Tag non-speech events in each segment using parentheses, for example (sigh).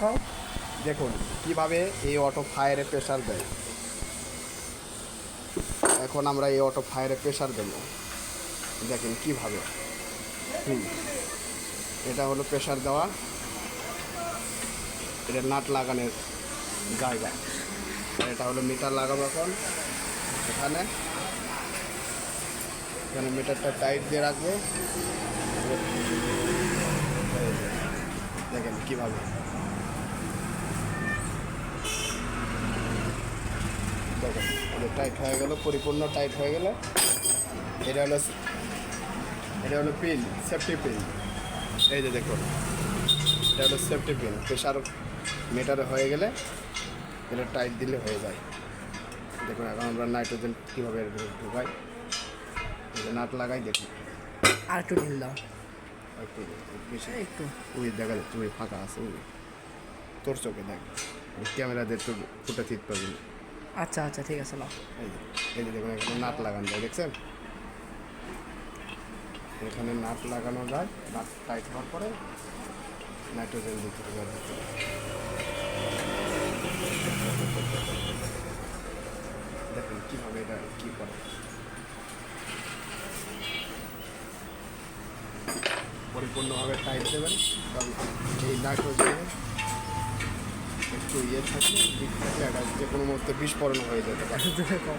কও দেখুন, কীভাবে এই অটো ফায়ারে প্রেশার দেয়। এখন আমরা এই অটো ফায়ারে প্রেশার দেব। দেখেন কীভাবে। হুম, এটা হলো প্রেশার দেওয়া। এটা নাট লাগানোর জায়গা। এটা হলো মিটার লাগাবো এখন, এখানে। এখানে মিটারটা টাইট দিয়ে রাখব। দেখেন কীভাবে। দেখেন এটা টাইট হয়ে গেল পরিপূর্ণ টাইট হয়ে গেল। এটা হলো এটা হলো পিন সেফটি পিন এই যে দেখুন এটা হলো সেফটি পিন প্রেশার মিটারে হয়ে গেলে এটা টাইট দিলে হয়ে যায়। দেখুন এখন আমরা নাইট্রোজেন কীভাবে এর ভিতরে ঢুকাই। যে নাট লাগাই দেখুন। আর একটু ঢিল দাও। একটু একটু। ওই দেখা যাচ্ছে ওই ফাঁকা আছে ওই। তোর চোখে দেখ। ক্যামেরা দিয়ে একটু ফুটে ঠিক পাবি। আচ্ছা আচ্ছা ঠিক আছে, নাও। এই যে দেখুন, এখানে নাট লাগানো যায়, দেখছেন? এখানে নাট লাগানো যায়, নাট টাইট হওয়ার পরে নাইট্রোজেন দিতে হবে। দেখুন, কীভাবে এটা কী করে। পরিপূর্ণভাবে টাইট দেবেন তবে এই নাইট্রোজেনে একটু ইয়ে থাকলে দিক থাকলে এটা যে কোনো মুহূর্তে বিস্ফোরণ হয়ে যেতে পারে। জোরে কও।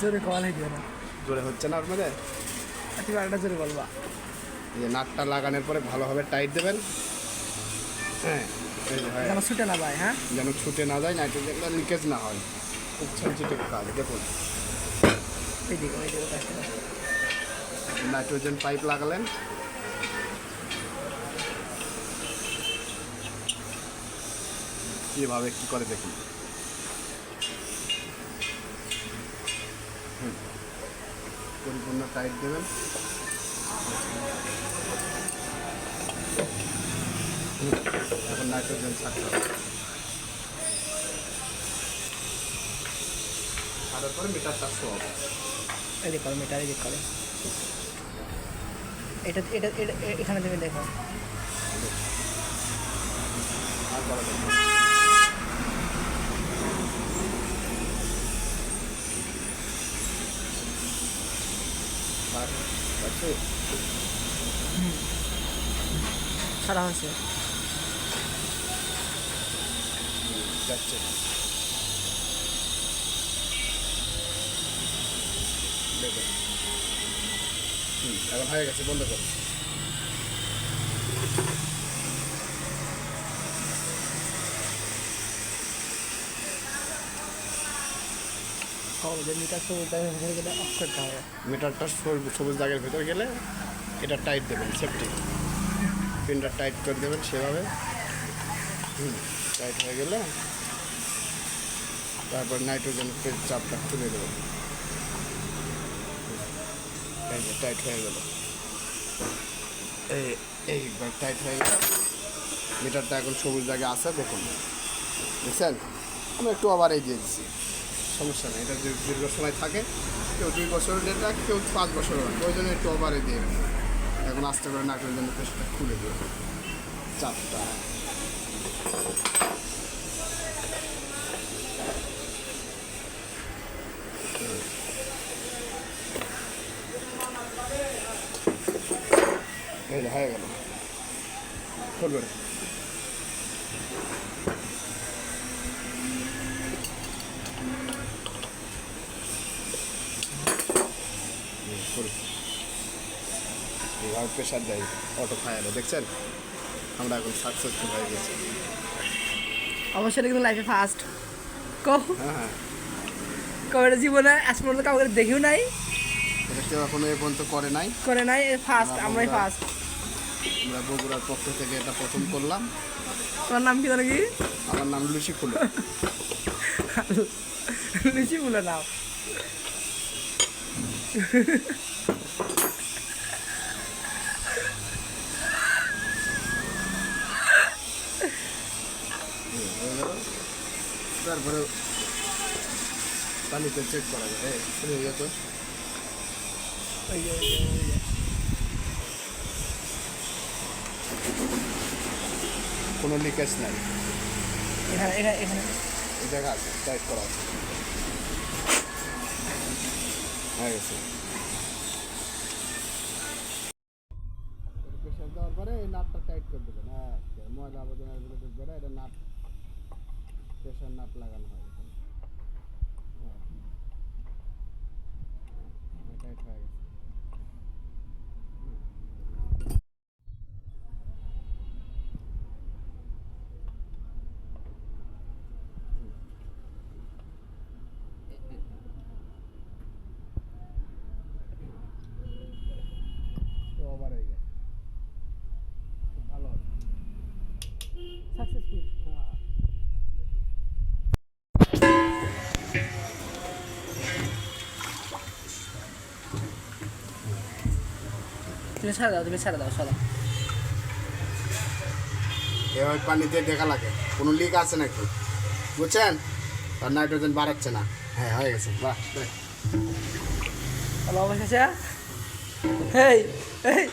জোরে কওয়া লাগবে না। জোরে হচ্ছে না আপনাদের তুমি আরেকটা জোরে বলবা। যে নাটটা লাগানোর পরে ভালোভাবে টাইট দেবেন। হ্যাঁ যেন ছুটে না যায় হ্যাঁ? যেন ছুটে না যায় নাইট্রোজেনটা লিকেজ না হয়। খুব সেন্সিটিভ কাজ দেখুন। নাইট্রোজেন পাইপ লাগালেন। কীভাবে কী করে দেখুন। পরিপূর্ণ টাইট দেবেন। এখন নাইট্রোজেন ছাড়তে হবে। ছাড়ার পরে মিটারটা শো হবে। এদিক করো মিটার এদিক করো এটা এটা এটা এখানে তুমি দেখো। আর করা যাবে না। আর সারা হয়েছে এখন হয়ে গেছে বন্ধ করুন যে মিটার সবুজ দাগে হয়ে গেলে হবে মিটারটা সবুজ সবুজ দাগের ভেতরে গেলে এটা টাইট দেবেন সেফটি পিনটা টাইট করে দেবেন সেভাবে। হুম টাইট হয়ে গেলে তারপর নাইট্রোজেন চাপটা তুলে দেবেন। টাইট হয়ে গেল। এই এইবার টাইট হয়ে গেল। মিটারটা এখন সবুজ দাগে আছে, দেখুন। বুঝছেন আমি একটু আবার এই দিয়ে দিচ্ছি সমস্যা নেই, এটা দীর্ঘ সময় থাকে। কেউ দুই বছরের ডেটা কেউ পাঁচ বছর রাখে ওই জন্য একটু ওভারে দিয়ে দেবে। এখন আস্তে করে নাইট্রোজেন পেস্টটা খুলে দেবে। চাপটা। হয়ে গেল। খুলবে এইভাবে প্রেশার দেয় অটো ফায়ারে দেখছেন? আমরা এখন সাকসেসফুল হয়ে গেছি। অবশ্যই কিন্তু লাইফে ফার্স্ট কো হ্যাঁ হ্যাঁ। কবে জীবনে আজ পর্যন্ত কাউকে দেখিও নাই? এটা কেউ এখনও এ পর্যন্ত করে নাই? করে নাই ফার্স্ট আমরাই ফার্স্ট আমরা বগুড়ার পক্ষ থেকে এটা প্রথম করলাম। তোমার নাম কি জানো কি? আমার নাম লুসি ফুলো। (laughs) লুচি বলে নাও। হয়ে তারপরে পানিতে চেক করা শুরু হয়ে? যে। কোনো লিকেজ নাই। এখানে এখানে জায়গা আছে টাইট করা আছে। হয়ে গেছে প্রেশার দেওয়ার পরে টাইট করে দেবেন হ্যাঁ ময়লা আবর্জনার ভিতরে ঢুকবে এটা নাট প্রেশার নাট লাগানো হয়। হ্যাঁ টাইট হয়ে গেছে তো ওভার হয়ে গেছে ভালো সাকসেসফুল তুমি ছাড়া দাও তুমি ছাড়া দাও চলো এভাবে পানিতে দেখা লাগে। কোনো লিক আছে নাকি? বুঝছেন? আর নাইট্রোজেন বাড়াচ্ছে না। হ্যাঁ হয়ে গেছে। বাহ অবশেষে। হেই হেই।